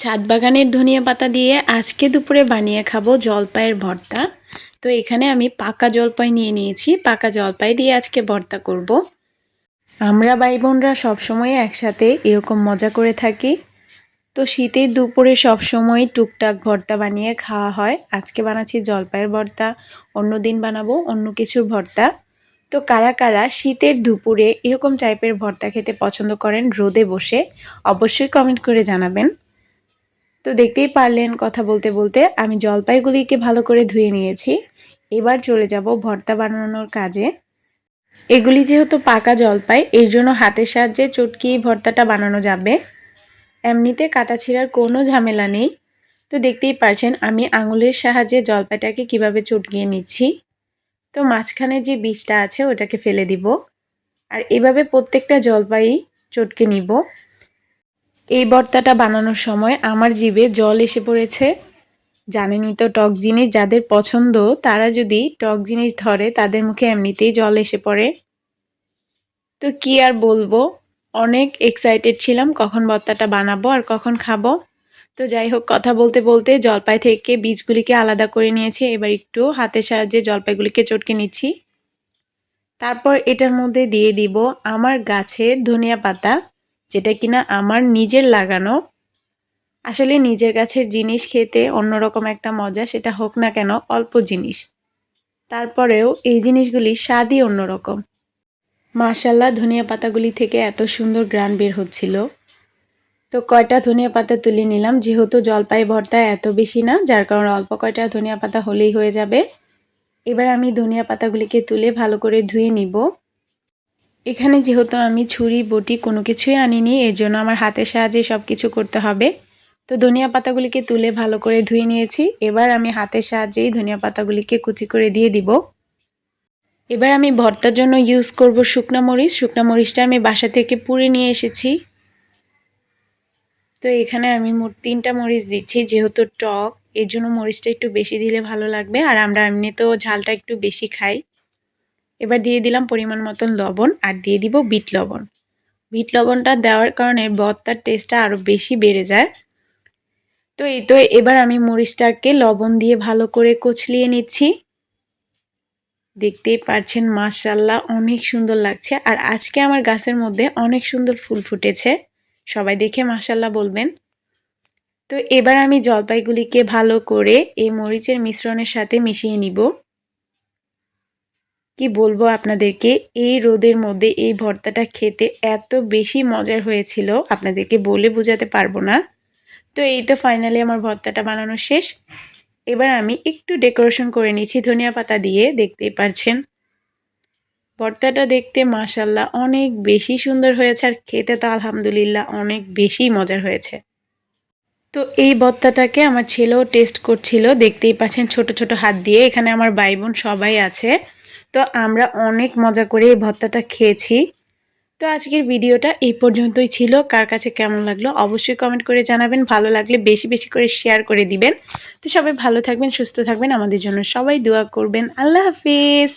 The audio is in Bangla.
ছাদ বাগানের ধনিয়া পাতা দিয়ে আজকে দুপুরে বানিয়ে খাব জলপাইয়ের ভর্তা। তো এখানে আমি পাকা জলপাই নিয়ে নিয়েছি। পাকা জলপাই দিয়ে আজকে ভর্তা করব। আমরা ভাই বোনরা সবসময় একসাথে এরকম মজা করে থাকি। তো শীতের দুপুরে সবসময় টুকটাক ভর্তা বানিয়ে খাওয়া হয়। আজকে বানাচ্ছি জলপাইয়ের ভর্তা, অন্য দিন বানাবো অন্য কিছুর ভর্তা। তো কারা কারা শীতের দুপুরে এরকম টাইপের ভর্তা খেতে পছন্দ করেন, রোদে বসে অবশ্যই কমেন্ট করে জানাবেন। তো দেখতেই পারলেন কথা বলতে বলতে আমি জলপাইগুলিকে ভালো করে ধুয়ে নিয়েছি। এবার চলে যাব ভর্তা বানানোর কাজে। এগুলি যেহেতু পাকা জলপাই, এর জন্য হাতের সাহায্যে চটকি ভর্তাটা বানানো যাবে। এমনিতে কাটা ছিঁড়ার কোনো ঝামেলা নেই। তো দেখতেই পারছেন আমি আঙুলের সাহায্যে জলপাইটাকে কীভাবে চটকিয়ে নিচ্ছি। তো মাঝখানে যে বীজটা আছে ওটাকে ফেলে দিব। আর এভাবে প্রত্যেকটা জলপাই চটকে নিব। এই ভর্তাটা বানানোর সময় আমার জিভে জল এসে পড়েছে। জানেনই তো টক জিনিস যাদের পছন্দ, তারা যদি টক জিনিস ধরে, তাদের মুখে এমনিতেই জল এসে পড়ে। তো কি আর বলব? অনেক এক্সাইটেড ছিলাম কখন ভর্তাটা বানাবো আর কখন খাব। তো যাই হোক, কথা বলতে বলতে জলপাই থেকে বীজগুলিকে আলাদা করে নিয়েছি। এবার একটু হাতের সাহায্যে জলপাইগুলিকে চটকে নিচ্ছি। তারপর এটার মধ্যে দিয়ে দিব আমার গাছের ধনিয়া পাতা। যেটা কিনা আমার নিজের লাগানো। আসলে নিজের গাছের জিনিস খেতে অন্যরকম একটা মজা, সেটা হোক না কেন, অল্প জিনিস। তারপরেও এই জিনিসগুলি স্বাদই অন্যরকম। মার্শাল্লাহ ধনিয়া পাতাগুলি থেকে এত সুন্দর গ্রান বের হচ্ছিল। তো কয়টা ধনিয়া পাতা তুলে নিলাম, যেহেতু জলপাই ভর্তা এত বেশি না, যার কারণে অল্প কয়টা ধনিয়া পাতা হলেই হয়ে যাবে। এবার আমি ধনিয়া পাতাগুলিকে তুলে ভালো করে ধুয়ে নিব। এখানে যেহেতু আমি ছুরি, বটি কোনো কিছুই আনিনি, এর জন্য আমার হাতের সাহায্যে সব কিছু করতে হবে। তো ধনিয়া পাতাগুলিকে তুলে ভালো করে ধুয়ে নিয়েছি। এবার আমি হাতের সাহায্যেই ধনিয়া পাতাগুলিকে কুচি করে দিয়ে দিব। এবার আমি ভর্তার জন্য ইউজ করব শুকনা মরিচ। শুকনা মরিচটা আমি বাসা থেকে পুড়ে নিয়ে এসেছি। তো এখানে আমি মোট তিনটা মরিচ দিচ্ছি, যেহেতু টক, এর জন্য মরিচটা একটু বেশি দিলে ভালো লাগবে। আর আমরা এমনিতেও ঝালটা একটু বেশি খাই। এবার দিয়ে দিলাম পরিমাণ মতন লবণ আর দিয়ে দিব বিট লবণ। বিট লবণটা দেওয়ার কারণে ভর্তার টেস্টটা আরও বেশি বেড়ে যায়। তো এই তো এবার আমি মরিচটাকে লবণ দিয়ে ভালো করে কচলিয়ে নিচ্ছি। দেখতেই পারছেন মাশাল্লাহ অনেক সুন্দর লাগছে আর আজকে আমার গাছের মধ্যে অনেক সুন্দর ফুল ফুটেছে। সবাই দেখে মাশাল্লাহ বলবেন। তো এবার আমি জলপাইগুলিকে ভালো করে এই মরিচের মিশ্রণের সাথে মিশিয়ে নিব। কি বলব আপনাদেরকে? এই রোদের মধ্যে এই ভর্তাটা খেতে এত বেশি মজার হয়েছিল, আপনাদেরকে বলে বোঝাতে পারব না। তো এই তো ফাইনালি আমার ভর্তাটা বানানো শেষ। এবার আমি একটু ডেকোরেশন করে নিয়েছি ধনিয়া পাতা দিয়ে, দেখতেই পারছেন। ভর্তাটা দেখতে মাসাল্লাহ অনেক বেশি সুন্দর হয়েছে আর খেতে তো আলহামদুলিল্লাহ অনেক বেশি মজার হয়েছে। তো এই ভর্তাটাকে আমার ছেলেও টেস্ট করছিল, দেখতেই পাচ্ছেন ছোট ছোট হাত দিয়ে। এখানে আমার ভাই বোন সবাই আছে। তো আমরা অনেক মজা করে এই ভর্তাটা খেয়েছি। তো আজকের ভিডিওটা এই পর্যন্তই ছিল। কার কাছে কেমন লাগল অবশ্যই কমেন্ট করে জানাবেন। ভালো লাগলে বেশি বেশি করে শেয়ার করে দিবেন। তো সবাই ভালো থাকবেন, সুস্থ থাকবেন। আমাদের জন্য সবাই দোয়া করবেন। আল্লাহ হাফিজ।